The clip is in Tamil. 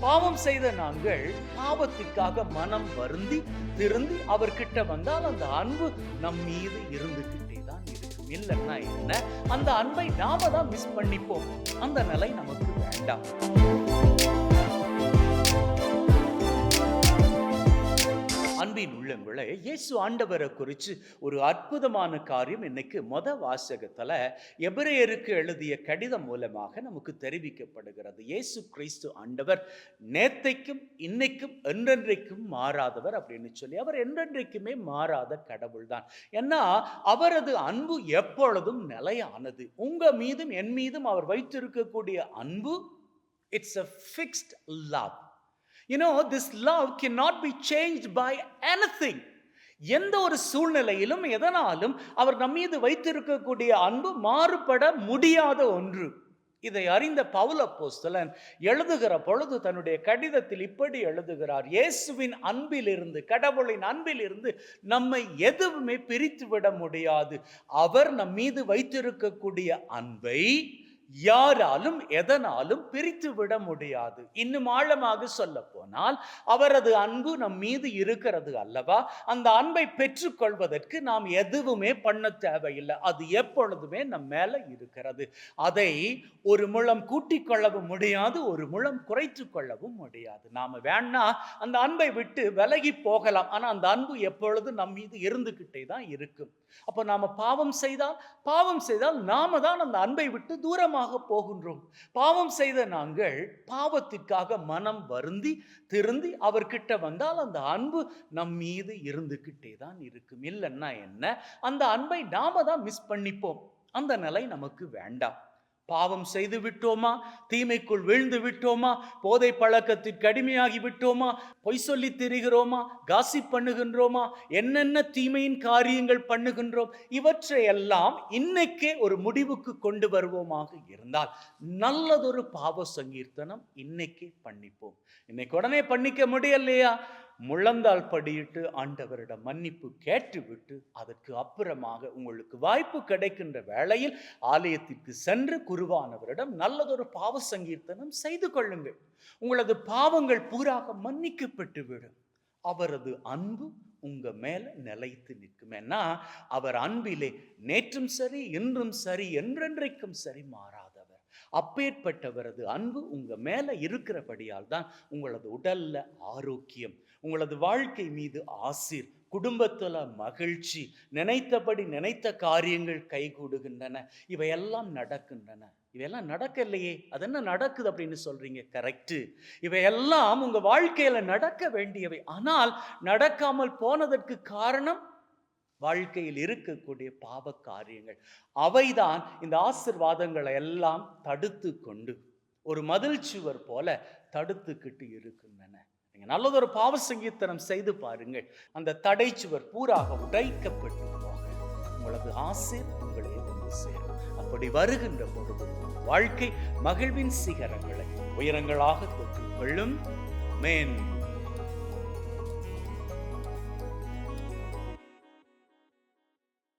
பாவம் செய்த நாங்கள் பாவத்துக்காக மனம் வருந்தி திருந்தி அவர்கிட்ட வந்தால் அந்த அன்பு நம் மீது இருந்துகிட்டே தான் இருக்கும். இல்லைன்னா என்ன? அந்த அன்பை நாம தான் மிஸ் பண்ணிப்போம். அந்த நிலை நமக்கு வேண்டாம். அன்பின் உள்ளங்களை இயேசு ஆண்டவரை குறித்து ஒரு அற்புதமான காரியம் இன்னைக்கு மொத வாசகத்தில் எபிரேயருக்கு எழுதிய கடிதம் மூலமாக நமக்கு தெரிவிக்கப்படுகிறது. இயேசு கிறிஸ்து ஆண்டவர் நேத்தைக்கும் இன்னைக்கும் என்றென்றைக்கும் மாறாதவர் அப்படின்னு சொல்லி அவர் என்றென்றைக்குமே மாறாத கடவுள் தான் ஏன்னா அவரது அன்பு எப்பொழுதும் நிலையானது. உங்க மீதும் என் மீதும் அவர் வைத்திருக்கக்கூடிய அன்பு it's a fixed love you know this love love not be change by anything எந்த ஒரு சூழ்நிலையிலும் எதனாலும் அவர் நம்மீது வைத்திருக்கக்கூடிய அன்பு மாறுபட முடியாத ஒன்று. இதை அறிந்த பவுல போஸ்தலன் எழுதுகிற பொழுது தன்னுடைய கடிதத்தில் இப்படி எழுதுகிறார். இயேசுவின் அன்பிலிருந்து கடவுளின் அன்பிலிருந்து நம்மை எதுவுமே பிரித்துவிட முடியாது. அவர் நம் மீது வைத்திருக்கக்கூடிய அன்பை யாராலும் எதனாலும் பிரித்து விட முடியாது. இன்னும் ஆழமாக சொல்ல போனால் அவரது அன்பு நம் மீது இருக்கிறது அல்லவா? அந்த அன்பை பெற்றுக்கொள்வதற்கு நாம் எதுவுமே பண்ண தேவையில்லை. அது எப்பொழுதுமே நம் மேல இருக்கிறது. அதை ஒரு முழம் கூட்டிக் கொள்ளவும் முடியாது ஒரு முழம் குறைத்து கொள்ளவும் முடியாது. நாம் வேணா அந்த அன்பை விட்டு விலகி போகலாம். ஆனால் அந்த அன்பு எப்பொழுது நம் மீது இருந்துகிட்டே தான் இருக்கும். அப்போ நாம் பாவம் செய்தால் பாவம் செய்தால் நாம தான் அந்த அன்பை விட்டு தூரம் தூரமாக போகின்றோம். பாவம் செய்த நாங்கள் பாவத்திற்காக மனம் வருந்தி திருந்தி அவர்கிட்ட வந்தால் அந்த அன்பு நம் மீது இருந்துகிட்டே தான் இருக்கும். இல்லைன்னா என்ன? அந்த அன்பை நாம தான் மிஸ் பண்ணிப்போம். அந்த நிலை நமக்கு வேண்டாம். பாவம் செய்து விட்டோமா? தீமைக்குள் வீழ்ந்து விட்டோமா? போதை பழக்கத்திற்கு அடிமையாகி விட்டோமா? பொய் சொல்லி திரிகிறோமா? காசி பண்ணுகின்றோமா? என்னென்ன தீமையின் காரியங்கள் பண்ணுகின்றோம்? இவற்றையெல்லாம் இன்னைக்கே ஒரு முடிவுக்கு கொண்டு வருவோமாக இருந்தால் நல்லதொரு பாவ சங்கீர்த்தனம் இன்னைக்கே பண்ணிப்போம். இன்னைக்கு உடனே பண்ணிக்க முடியலையா? முழந்தால் படியிட்டு ஆண்டவரிடம் மன்னிப்பு கேட்டுவிட்டு அதற்கு அப்புறமாக உங்களுக்கு வாய்ப்பு கிடைக்கின்ற வேளையில் ஆலயத்திற்கு சென்று குருவானவரிடம் நல்லதொரு பாவ சங்கீர்த்தனம் செய்து கொள்ளுங்கள். உங்களது பாவங்கள் பூராக மன்னிக்கப்பட்டு விடும் அவரது அன்பு உங்க மேல நிலைத்து நிற்கும். ஏன்னா அவர் அன்பிலே நேற்றும் சரி இன்றும் சரி என்றென்றைக்கும் சரி மாறா அப்பேற்பட்டவரது அன்பு உங்க மேல இருக்கிறபடியால் தான் உங்களது உடல்ல ஆரோக்கியம் உங்களது வாழ்க்கை மீது ஆசீர் குடும்பத்தில் மகிழ்ச்சி நினைத்தபடி நினைத்த காரியங்கள் கைகூடுகின்றன இவையெல்லாம் நடக்கின்றன. இவையெல்லாம் நடக்கலையே அது என்ன நடக்குது அப்படின்னு சொல்றீங்க? கரெக்டு இவையெல்லாம் உங்க வாழ்க்கையில நடக்க வேண்டியவை. ஆனால் நடக்காமல் போனதற்கு காரணம் வாழ்க்கையில் இருக்கக்கூடிய பாவ காரியங்கள் அவைதான் இந்த ஆசிர்வாதங்களை எல்லாம் தடுத்து கொண்டு ஒரு மதில் சுவர் போல தடுத்துக்கிட்டு இருக்கின்றன. நீங்கள் நல்லதொரு பாவ சங்கீர்த்தனம் செய்து பாருங்கள். அந்த தடை சுவர் பூராக உடைக்கப்பட்டு உங்களது ஆசிர் உங்களை வந்து சேரும். அப்படி வருகின்ற பொழுது வாழ்க்கை மகிழ்வின் சிகரங்களை உயரங்களாக கொண்டு கொள்ளும். மேன்